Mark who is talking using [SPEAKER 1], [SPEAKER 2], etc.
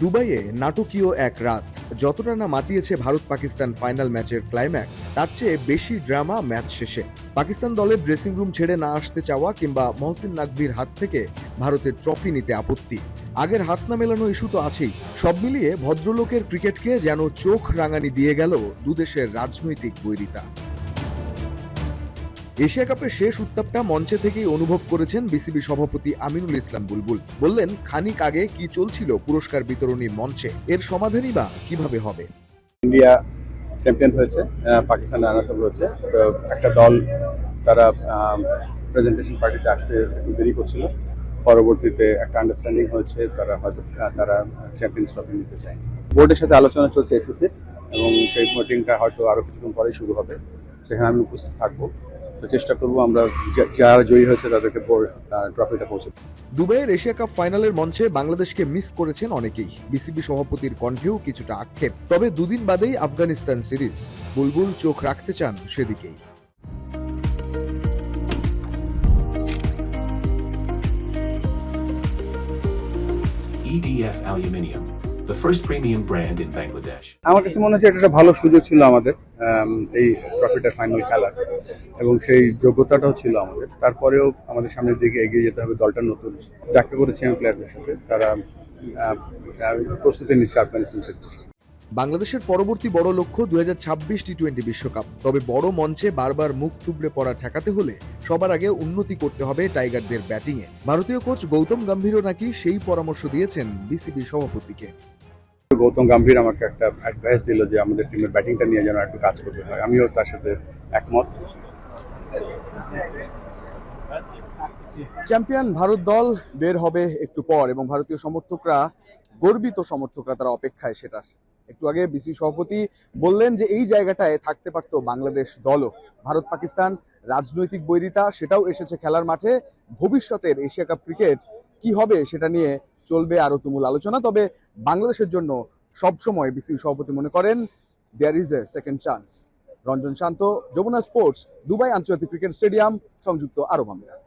[SPEAKER 1] দুবাইয়ে নাটকীয় এক রাত। যতটা না মাতিয়েছে ভারত পাকিস্তান ফাইনাল ম্যাচের ক্লাইম্যাক্স তার চেয়ে বেশি ড্রামা ম্যাচ শেষে। পাকিস্তান দলের ড্রেসিং রুম ছেড়ে না আসতে চাওয়া কিংবা মহসিন নাকভির হাত থেকে ভারতের ট্রফি নিতে আপত্তি। আগের হাত না মেলানো ইস্যু তো আছেই। সব মিলিয়ে ভদ্রলোকের ক্রিকেটকে যেন চোখ রাঙানি দিয়ে গেল দুদেশের রাজনৈতিক বৈরিতা। এশিয়া কাপের শেষ উত্তাপটা মঞ্চে থেকেই অনুভব করেছেন বিসিবি সভাপতি আমিনুল ইসলাম বুলবুল। বললেন, খানিক আগে কি চলছিল পুরস্কার বিতরণী মঞ্চে? এর সমাধানই বা কীভাবে হবে?
[SPEAKER 2] ইন্ডিয়া চ্যাম্পিয়ন হয়েছে পাকিস্তান রানার্স আপ হয়েছে একটা দল তারা প্রেজেন্টেশন পার্টিতে আসতে একটু দেরি করছিল। পরবর্তীতে একটা আন্ডারস্ট্যান্ডিং হয়েছে, তারা হয়তো তারা চ্যাম্পিয়ন্স ট্রফি নিতে চায় বোর্ডের সাথে আলোচনা চলছে এসএসসি এবং সেই মিটিংটা হয়তো আরও কিছুক্ষণ পরেই শুরু হবে। সেখানে আমি উপস্থিত থাকব। চেষ্টা করব আমরা যা- যারা জয়ী হয়েছে তাদেরকে ট্রফিটা পৌঁছে
[SPEAKER 1] দুবাইয়ের এশিয়া কাপ ফাইনালের মঞ্চে বাংলাদেশকে মিস করেছেন অনেকেই। বিসিবি সভাপতির কণ্ঠেও কিছুটা আক্ষেপ। তবে দুদিন বাদেই আফগানিস্তান সিরিজ। বুলবুল চোখ রাখতে চান সেদিকেই।
[SPEAKER 3] EDF Aluminium, the first premium brand in Bangladesh.
[SPEAKER 2] আমার কাছে মনে হচ্ছে এটা একটা ভালো সুযোগ ছিল আমাদের এই ট্রফিটা ফাইনাল খেলার। এবং সেই যোগ্যতাটাও ছিল আমাদের। তারপরেও আমাদের সামনের দিকে এগিয়ে যেতে হবে দলটা নতুন। দেখা করেছি আমি প্লেয়ারদের সাথে তারা প্রস্তুতি নিচ্ছে আফগানিস্তান
[SPEAKER 1] বাংলাদেশের পরবর্তী বড় লক্ষ্য দুই হাজার ছাব্বিশ টি টোয়েন্টি বিশ্বকাপ। তবে বড় মঞ্চে বারবার মুখ থুবড়ে পড়া ঠেকাতে হলে সবার আগে উন্নতি করতে হবে টাইগারদের ব্যাটিংয়ে। ভারতীয় কোচ গৌতম গম্ভীরও নাকি সেই পরামর্শ দিয়েছেন বিসিবি সভাপতিকে।
[SPEAKER 2] গৌতম গাম্ভীর আমাকে একটা অ্যাডভাইস দিল যে আমাদের টিমের ব্যাটিংটা নিয়ে যেন একটু কাজ করতে হয়। আমিও তার সাথে একমত।
[SPEAKER 1] চ্যাম্পিয়ন ভারত দল বের হবে একটু পর এবং ভারতীয় সমর্থকরা, গর্বিত সমর্থকরা তারা অপেক্ষায় সেটার। একটু আগে বিসিবি সভাপতি বললেন যে এই জায়গাটায় থাকতে পারতো বাংলাদেশ দলও। ভারত পাকিস্তান রাজনৈতিক বৈরিতা, সেটাও এসেছে খেলার মাঠে। ভবিষ্যতের এশিয়া কাপ ক্রিকেট কি হবে সেটা নিয়ে চলবে আরও তুমুল আলোচনা, তবে বাংলাদেশের জন্য সবসময় বিসিবি সভাপতি মনে করেন there is a second chance Ranjan Shanto, Jamuna sports Dubai আন্তর্জাতিক ক্রিকেট স্টেডিয়াম সংযুক্ত আরব আমিরাত।